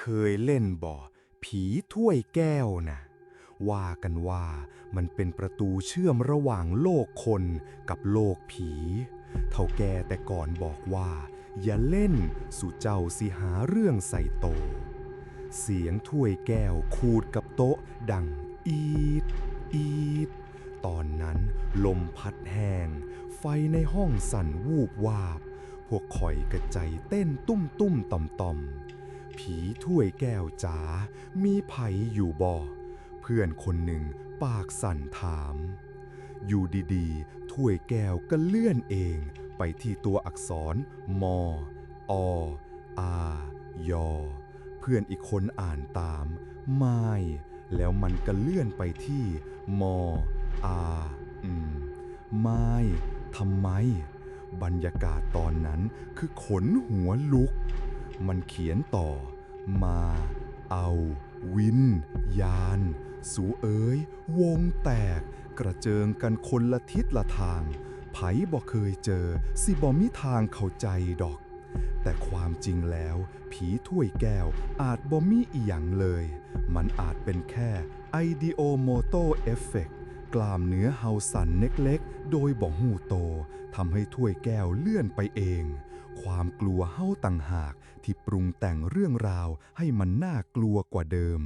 เคยเล่นบ่อ ผีถ้วยแก้วนะว่ากันว่ามันเป็นประตูเชื่อมระหว่างโลกคนกับโลกผี เท่าแกแต่ก่อนบอกว่า อย่าเล่นสู่เจ้าสิหาเรื่องใส่โต เสียงถ้วยแก้วขูดกับโต๊ะดังอีดอีดตอนนั้นลมพัดแห้ง ไฟในห้องสั่นวูบวาบ พวกข่อยกระใจเต้นตุ้มตุ้มต่อมต่อม ผีถ้วยแก้วจ๋า มีไผอยู่บ่อ เพื่อนคนหนึ่งปากสั่นถาม อยู่ดีๆ ถ้วยแก้วก็เลื่อนเองไปที่ตัวอักษร มออายอ เพื่อนอีกคนอ่านตาม ไม่แล้วมันก็เลื่อนไปที่ มอาอืมไม่ทำไม บรรยากาศตอนนั้นคือขนหัวลุก มันเขียนต่อ มา เอา วิน ยาน สูเอ๋ย วงแตก กระเจิงกันคนละทิศละทาง ไผบ่เคยเจอ สิบ่มีทางเข้าใจดอก แต่ความจริงแล้ว ผีถ้วยแก้วอาจบ่มีอีหยังเลย มันอาจเป็นแค่ไอเดโอโมโตเอฟเฟก กล้ามเนื้อเฮาสันเล็กๆ โดยบ่หูโตทำให้ถ้วยแก้วเลื่อนไปเอง ความกลัวเฮาต่างหากที่ปรุงแต่งเรื่องราวให้มันน่ากลัวกว่าเดิม